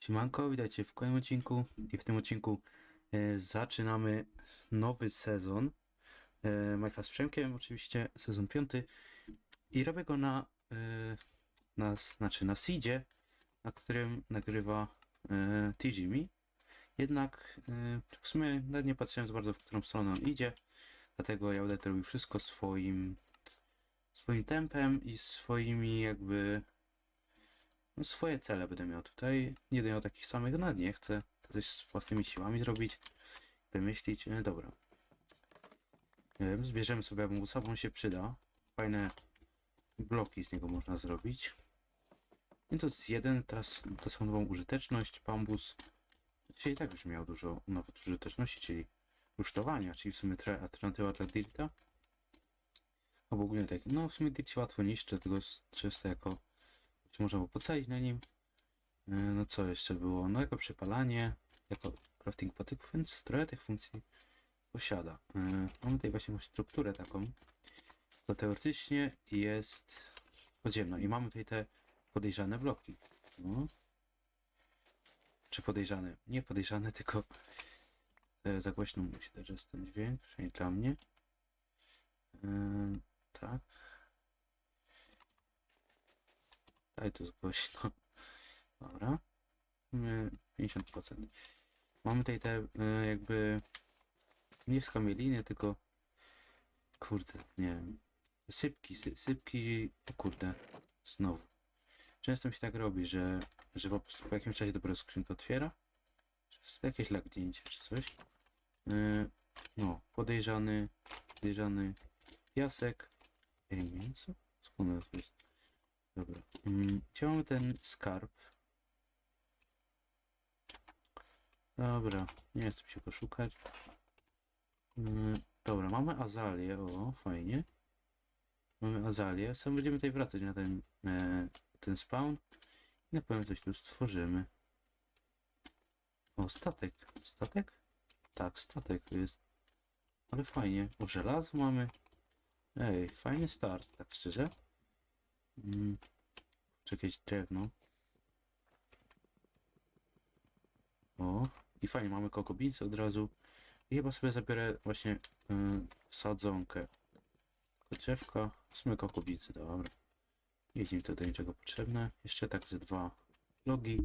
Siemanko, witajcie w kolejnym odcinku. I w tym odcinku e, zaczynamy nowy sezon e, Minecraft z Przemkiem, oczywiście sezon piąty. I robię go na, e, na znaczy na seedzie, na którym nagrywa e, TGMI. Jednak e, w sumie nawet nie patrzyłem za bardzo w którą stronę on idzie, dlatego ja będę robił wszystko swoim swoim tempem i swoimi jakby no, swoje cele będę miał tutaj. Nie będę miał takich samych, nawet nie chcę. Coś z własnymi siłami zrobić. Wymyślić. E, dobra. Wiem, zbierzemy sobie bambusa, bo on się przyda. Fajne bloki z niego można zrobić. I to jest jeden, teraz to są nową użyteczność, bambus. Dzisiaj tak już miał dużo nawet użyteczności, czyli rusztowania, czyli w sumie alternatywa dla dirta. Albo ogólnie tak, no w sumie dirt się łatwo niszczy, tylko jest czysto jako można było pocałować na nim. E, No co jeszcze było? No jako przepalanie, jako crafting patyków, więc trochę tych funkcji posiada. E, Mamy tutaj właśnie strukturę taką, to teoretycznie jest podziemna i mamy tutaj te podejrzane bloki. No. Czy podejrzane? Nie podejrzane, tylko e, za głośno musi też ten dźwięk, przynajmniej dla mnie. E, tak. Daj to zgłośno. Dobra. Mamy 50%. Mamy tutaj te e, jakby nie skamieliny, tylko kurde, nie wiem. Sypki, sy, sypki, kurde, znowu. Często mi się tak robi, że, że po po jakimś czasie dopiero skrzynkę otwiera. Jest jakieś lagnięcie czy coś. E, no, podejrzany, podejrzany piasek. Ej, mięso? Skąd to jest? Dobra. Mm, Gdzie mamy ten skarb? Dobra, nie chcę się go szukać. Mm, Dobra, mamy azalię, o, fajnie. Mamy azalię. Sam będziemy tutaj wracać na ten, e, ten spawn. I na pewno coś tu stworzymy. O, statek. Statek? Tak, statek to jest. Ale fajnie. O, żelazo mamy. Ej, fajny start, tak szczerze. Mm, czy jakieś drewno. O, i fajnie, mamy kokobince od razu. I chyba sobie zabiorę właśnie y, sadzonkę. Drzewka, w sumie kokobince, dobra. Nie jest mi to do niczego potrzebne. Jeszcze tak ze dwa logi.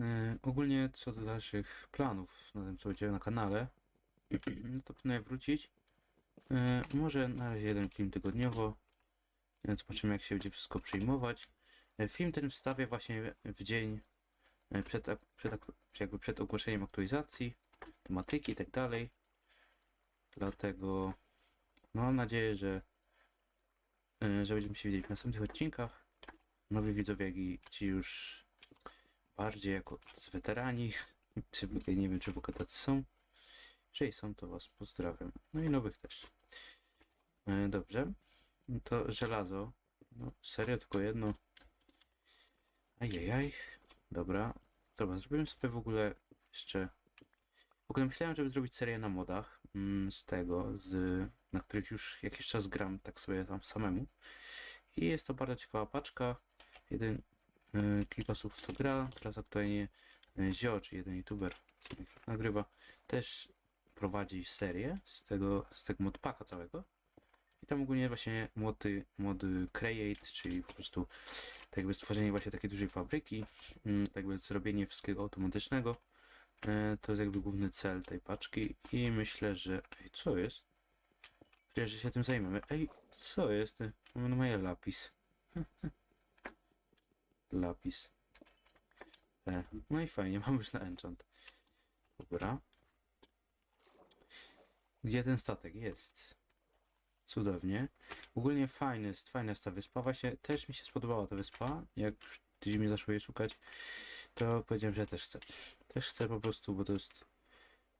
Y, ogólnie co do dalszych planów na tym co będzie na kanale, no to planuję wrócić. Y, może na razie jeden film tygodniowo, więc zobaczymy jak się będzie wszystko przyjmować. E, Film ten wstawię właśnie w dzień e, przed, przed, ak- jakby przed ogłoszeniem aktualizacji, tematyki i tak dalej. Dlatego no, mam nadzieję, że, e, że będziemy się widzieć w następnych odcinkach. Nowi widzowie, jak i ci już bardziej jako weterani, czy nie wiem, czy w ogóle tacy są. Jeżeli są, to was pozdrawiam. No i nowych też. Dobrze. To żelazo. No, serio, tylko jedno. Ajajaj. Dobra. Dobra, zrobimy sobie w ogóle jeszcze... W ogóle myślałem, żeby zrobić serię na modach mm, z tego, z, na których już jakiś czas gram tak sobie tam samemu. I jest to bardzo ciekawa paczka. Jeden y, kilka osób w to gra. Teraz aktualnie y, Zio, czy jeden youtuber, nagrywa, też prowadzi serię z tego, z tego modpaka całego. I tam ogólnie właśnie mody, mody create, czyli po prostu tak jakby stworzenie właśnie takiej dużej fabryki, mm, tak jakby zrobienie wszystkiego automatycznego. E, To jest jakby główny cel tej paczki i myślę, że... Ej, co jest? Przecież że się tym zajmiemy. Ej, co jest? Mamy na moje lapis. lapis. E, no i fajnie, mam już na enchant. Dobra. Gdzie ten statek? Jest. Cudownie. Ogólnie fajny fajna jest ta wyspa. Właśnie też mi się spodobała ta wyspa. Jak tydzień mnie zaczęło jej szukać, to powiedziałem, że też chcę. Też chcę po prostu, bo to jest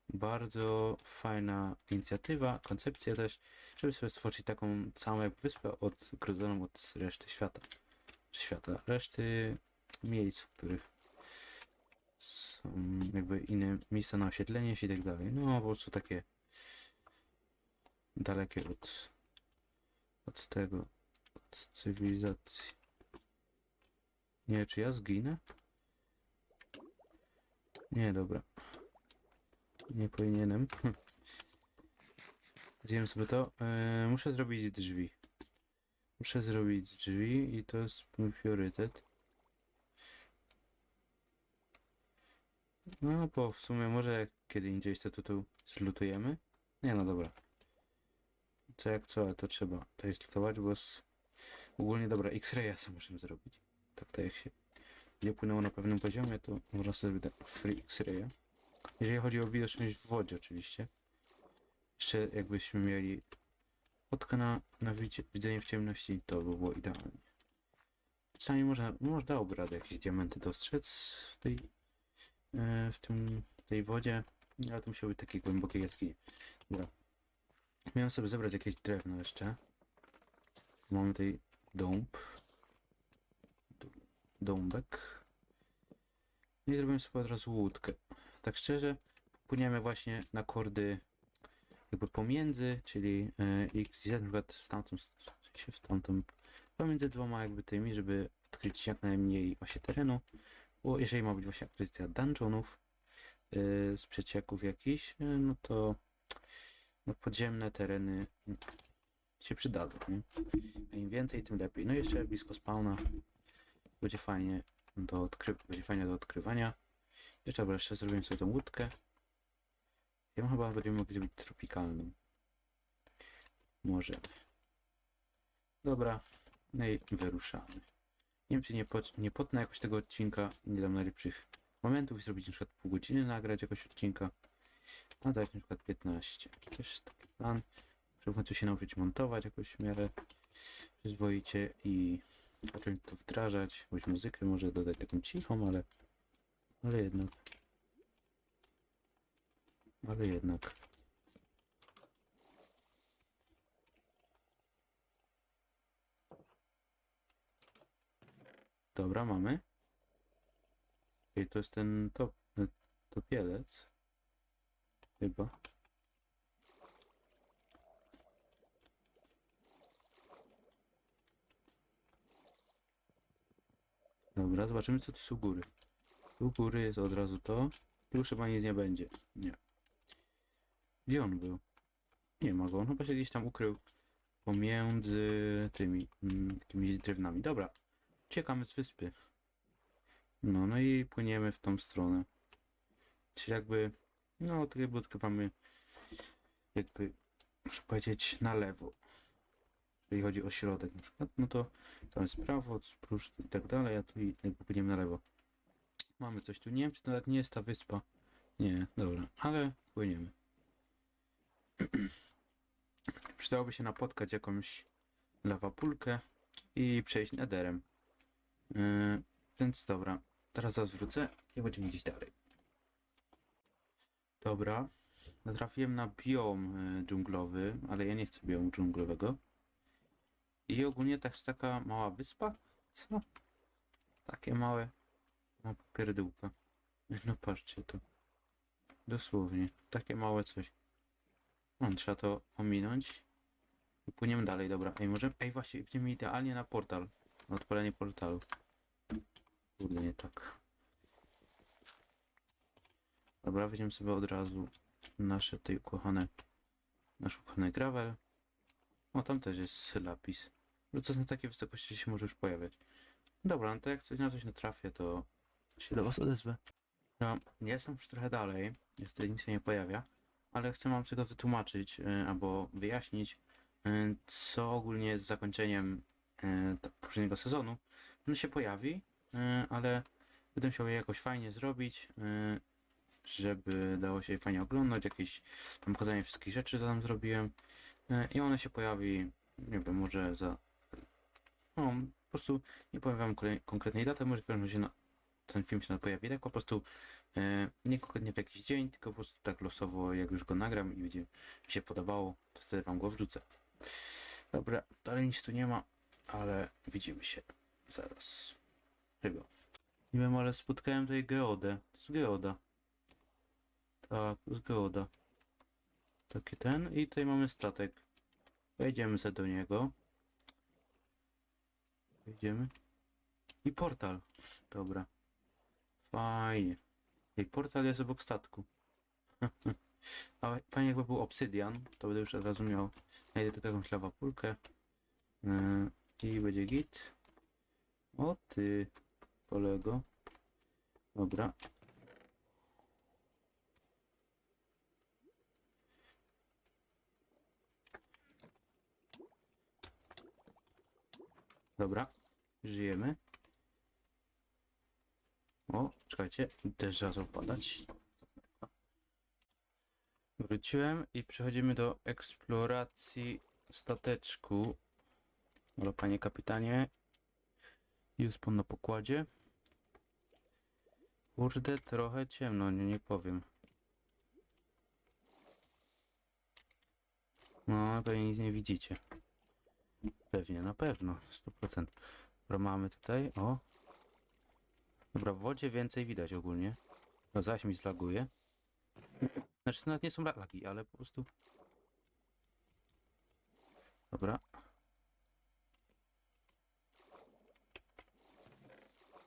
bardzo fajna inicjatywa, koncepcja też, żeby sobie stworzyć taką całą jakby wyspę odgrodzoną od reszty świata. Świata, reszty miejsc, w których są jakby inne miejsca na osiedlenie się i tak dalej. No po prostu takie dalekie od, od tego, od cywilizacji. Nie czy ja zginę? Nie, dobra. Nie powinienem. Zjem sobie to. E, muszę zrobić drzwi. Muszę zrobić drzwi i to jest mój priorytet. No, bo w sumie może kiedy indziej to tu zlutujemy. Nie, no dobra. Co jak co, ale to trzeba to jest bo z... ogólnie dobra, X-raya sobie możemy zrobić. Tak to jak się nie płynęło na pewnym poziomie, to można sobie free X-raya. Jeżeli chodzi o widoczność w wodzie oczywiście. Jeszcze jakbyśmy mieli otka na, na widzie, widzenie w ciemności, to by było idealnie. Czasami można, można dałoby radę jakieś diamenty dostrzec w tej, e, w tym, tej wodzie, ale to musiały być takie głębokie jaskini. Dobra. Miałem sobie zebrać jakieś drewno jeszcze. Mamy tutaj dąb. Dąbek. No I zrobiłem sobie od razu łódkę. Tak szczerze, płyniemy właśnie na kordy jakby pomiędzy, czyli e, x i z na przykład w tamtą, s- w sensie w tamtą, pomiędzy dwoma jakby tymi, żeby odkryć jak najmniej właśnie terenu, bo jeżeli ma być właśnie aktywacja dungeonów e, z przecieków jakichś, e, no to no podziemne tereny się przydadzą, nie? A im więcej, tym lepiej. No i jeszcze blisko spawna będzie fajnie do, odkry będzie fajnie do odkrywania. Jeszcze, dobra, jeszcze zrobiłem sobie tą łódkę. Ja chyba będziemy mogli zrobić tropikalną. Może. Dobra, no i wyruszamy. Nie wiem, czy nie, pot, nie potnę jakoś tego odcinka, nie dam najlepszych momentów i zrobić na przykład pół godziny, nagrać jakoś odcinka. A dać na przykład 15. Też taki plan. Muszę w końcu się nauczyć montować jakoś w miarę przyzwoicie i zacząć to wdrażać. Jakąś muzykę może dodać taką cichą, ale ale jednak. Ale jednak. Dobra, mamy. I to jest ten top, topielec. Chyba. Dobra, zobaczymy co tu są góry. Tu góry jest od razu to. Tu chyba nic nie będzie. Nie. Gdzie on był? Nie ma go. On chyba się gdzieś tam ukrył pomiędzy tymi, mm, tymi drewnami. Dobra. Uciekamy z wyspy. No, no i płyniemy w tą stronę. Czyli jakby, no, jakby odkrywamy jakby, muszę powiedzieć, na lewo. Jeżeli chodzi o środek na przykład, no to tam jest prawo, sprócz i tak dalej, a tu jakby płyniemy na lewo. Mamy coś tu. Nie wiem, czy to nawet nie jest ta wyspa. Nie, dobra, ale płyniemy. Przydałoby się napotkać jakąś lawapulkę i przejść nederem. Yy, więc dobra, teraz zaraz wrócę i będziemy gdzieś dalej. Dobra, natrafiłem na biom y, dżunglowy, ale ja nie chcę biomu dżunglowego. I ogólnie też taka mała wyspa? Co? Takie małe no pierdółka. No patrzcie to. Dosłownie. Takie małe coś. No, trzeba to ominąć. I płyniemy dalej, dobra. Ej, może... Ej, właśnie, idziemy idealnie na portal. Na odpalenie portalu. Kurde, tak. Dobra, weźmiemy sobie od razu nasze tej ukochane... Nasz ukochany gravel. O, tam też jest lapis. No co na takiej wysokości się może już pojawiać. Dobra, no to jak coś na coś natrafię, to się do was odezwę. No, ja jestem już trochę dalej, niestety nic się nie pojawia, ale chcę wam tego wytłumaczyć, y, albo wyjaśnić, y, co ogólnie jest zakończeniem y, tak, poprzedniego sezonu. On się pojawi, y, ale będę musiał je jakoś fajnie zrobić, y, żeby dało się fajnie oglądać, jakieś tam pokazanie wszystkich rzeczy, co tam zrobiłem. Y, I one się pojawi, nie wiem, może za... No, po prostu nie powiem wam kolej- konkretnej daty, może w każdym razie ten film się pojawi tak po prostu e, nie konkretnie w jakiś dzień, tylko po prostu tak losowo, jak już go nagram i będzie mi się podobało, to wtedy wam go wrzucę. Dobra, dalej nic tu nie ma, ale widzimy się zaraz. Chyba. Nie wiem, ale spotkałem tutaj geodę. To jest geoda. Tak, geoda. Taki ten i tutaj mamy statek. Wejdziemy sobie do niego. Wejdziemy. I portal. Dobra. Fajnie. Ej, portal jest obok statku. A fajnie jakby był obsydian, to będę już od razu miał. Znajdę tylko jakąś lawapulkę. Yy, I będzie git. O ty, kolego. Dobra. Dobra, żyjemy. O, czekajcie, też zaczął padać. Wróciłem i przechodzimy do eksploracji stateczku. Ale panie kapitanie, jest pan na pokładzie? Kurde, trochę ciemno, nie, nie powiem. No, pewnie nic nie widzicie. Pewnie, na pewno, 100%. Dobra, mamy tutaj, o. Dobra, w wodzie więcej widać ogólnie. No zaś mi zlaguje. Znaczy to nawet nie są lagi, ale po prostu... Dobra.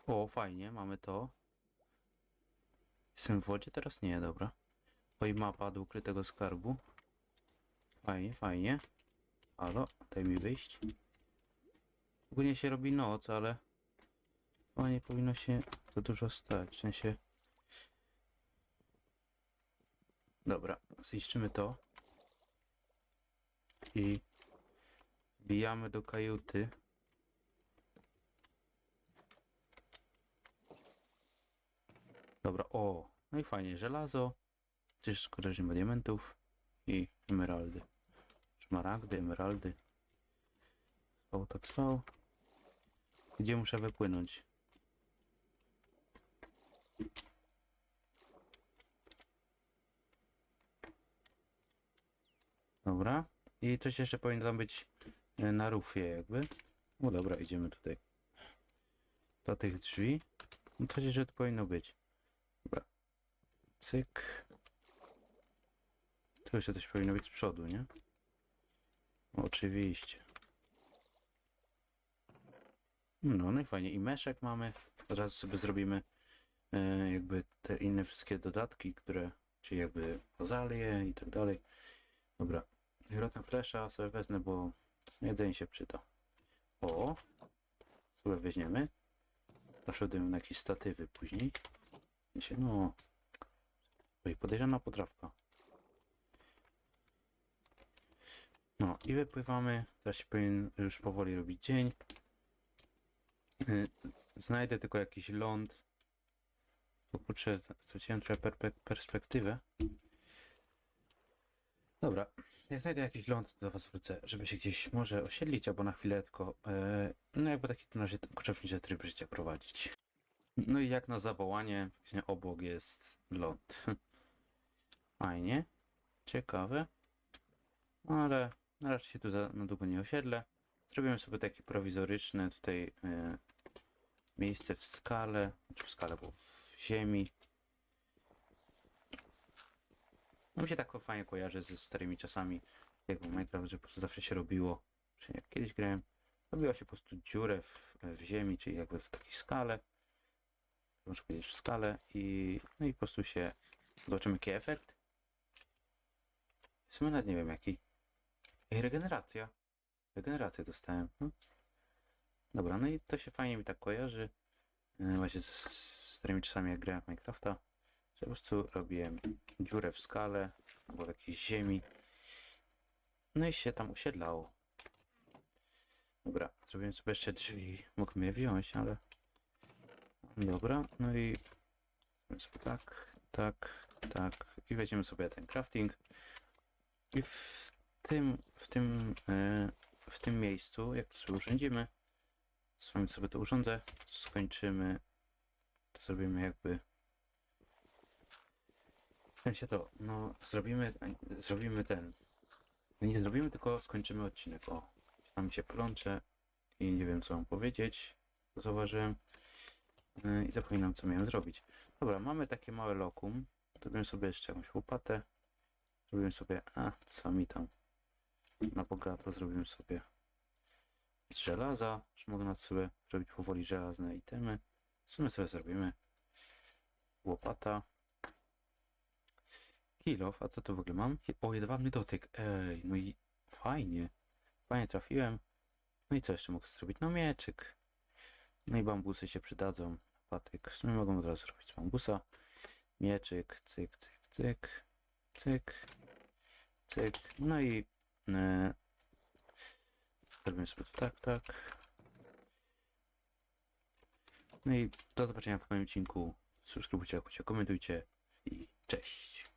O, fajnie, mamy to. Jestem w wodzie? Teraz nie, dobra. Oj, mapa do ukrytego skarbu. Fajnie, fajnie. Halo, daj mi wyjść. Ogólnie się robi noc, ale... Chyba nie powinno się to dużo stać, w sensie... Dobra, zniszczymy to. I... Wbijamy do kajuty. Dobra, o! No i fajnie, żelazo. Też ma diamentów. I emeraldy. Szmaragdy, emeraldy. O, tak trwał. Gdzie muszę wypłynąć? Dobra. I coś jeszcze powinno być e, na rufie jakby. No dobra, idziemy tutaj. Do tych drzwi. No coś jeszcze tu powinno być. Dobra. Cyk. Tu jeszcze coś powinno być z przodu, nie? Oczywiście. No, no i fajnie. I meszek mamy. Zaraz sobie zrobimy e, jakby te inne wszystkie dodatki, które, czyli jakby azalie i tak dalej. Dobra. Rotem flesza sobie wezmę, bo jedzenie się przyda. O! Sobie weźmiemy. Zaszedłem na jakieś statywy później. No... Podejrzana potrawka. No i wypływamy. Się powinien już powoli robić dzień. Y, Znajdę tylko jakiś ląd. Kurczę, straciłem trochę per perspektywę. Dobra, jak znajdę jakiś ląd, do was wrócę, żeby się gdzieś może osiedlić, albo na chwilę tylko, e, no jakby taki na razie koczowniczy tryb życia prowadzić. No i jak na zawołanie, właśnie obok jest ląd. Fajnie, ciekawe, ale na razie się tu za, na długo nie osiedlę. Zrobimy sobie takie prowizoryczne tutaj e, miejsce w skale, znaczy w skale, bo w ziemi. No mi się tak fajnie kojarzy ze starymi czasami, jak Minecraft, że po prostu zawsze się robiło, czy jak kiedyś grałem, robiła się po prostu dziurę w, w ziemi, czyli jakby w takiej skale, można powiedzieć w skale i no i po prostu się, zobaczymy jaki efekt. W sumie nawet nie wiem jaki. Ej, regeneracja. Regenerację dostałem. No. Dobra, no i to się fajnie mi tak kojarzy. e, Właśnie z, z starymi czasami jak grałem w Minecrafta. Że po prostu robiłem dziurę w skale albo w jakiejś ziemi. No i się tam osiedlało. Dobra, zrobiłem sobie jeszcze drzwi. Mógłbym je wziąć, ale... Dobra, no i... Tak, tak, tak. I weźmiemy sobie ten crafting. I w tym, w tym, e, w tym miejscu, jak to sobie urządzimy, z wami sobie to urządzę, skończymy, to zrobimy jakby w sensie to, no zrobimy, zrobimy ten, no nie zrobimy, tylko skończymy odcinek, o, tam się plączę i nie wiem co mam powiedzieć, zauważyłem yy, i zapominam co miałem zrobić. Dobra, mamy takie małe lokum, zrobimy sobie jeszcze jakąś łopatę, zrobimy sobie, a co mi tam, na bogato zrobimy sobie z żelaza, że mogę nad sobie robić powoli żelazne itemy. W sumie sobie zrobimy łopata. Kilof, a co tu w ogóle mam? O, jedwabny dotyk. Ej, no i fajnie. Fajnie trafiłem. No i co jeszcze mógł zrobić? No mieczyk. No i bambusy się przydadzą. Patyk. W sumie mogą od razu zrobić z bambusa. Mieczyk, cyk, cyk, cyk, cyk, cyk. No i zrobimy sobie to tak, tak. No i do zobaczenia w kolejnym odcinku. Subskrybujcie, komentujcie i cześć.